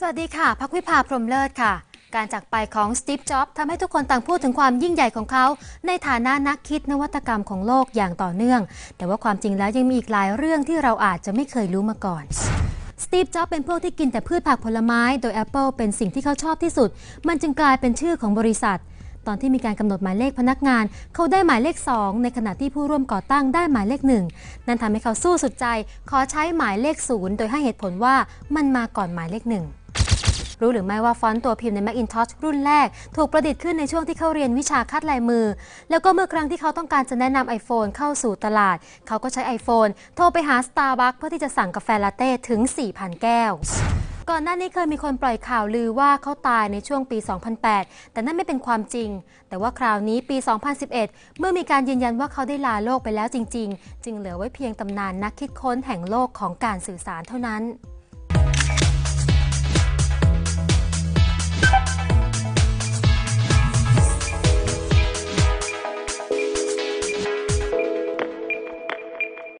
สวัสดีค่ะพักวิภาพรหมเลิศค่ะ การจากไปของสตีฟ จ็อบส์ทำให้ทุกคนต่างพูดถึงความยิ่งใหญ่ของเขา ในฐานะนักคิดนวัตกรรมของโลกอย่างต่อเนื่อง แต่ว่าความจริงแล้วยังมีอีกหลายเรื่องที่เราอาจจะไม่เคยรู้มาก่อนสตีฟ จ็อบส์เป็นพวกที่กินแต่พืชผักผลไม้ โดย Apple เป็นสิ่งที่เขาชอบที่สุด มันจึงกลายเป็นชื่อของบริษัท ตอนที่มีการกำหนดหมายเลขพนักงาน เขาได้หมายเลข 2 ในขณะที่ผู้ร่วมก่อตั้งได้หมายเลขหนึ่งนั่นทำให้เขาสู้สุดใจ ขอใช้หมายเลขศูนย์โดยให้เหตุผลว่ามันมาก่อนหมายเลขหนึ่ง รู้หรือไม่ว่าฟอนต์ตัวพิมพ์ใน Macintosh รุ่นแรก ถูกประดิษฐ์ขึ้นในช่วงที่เขาเรียนวิชาคัดลายมือ แล้วก็เมื่อครั้งที่เขาต้องการจะแนะนำ iPhone เข้าสู่ตลาด เขาก็ใช้ iPhone โทรไปหา Starbucks เพื่อที่จะสั่งกาแฟลาเต้ถึง 4,000 แก้วก่อนหน้านี้เคยมีคนปล่อยข่าวลือว่าเขาตายในช่วงปี 2008 แต่นั่นไม่เป็นความจริง แต่ว่าคราวนี้ปี 2011 เมื่อมีการยืนยันว่าเขาได้ลาโลกไปแล้วจริง ๆ จึงเหลือไว้เพียงตำนานนักคิดค้นแห่งโลกของการสื่อสารเท่านั้น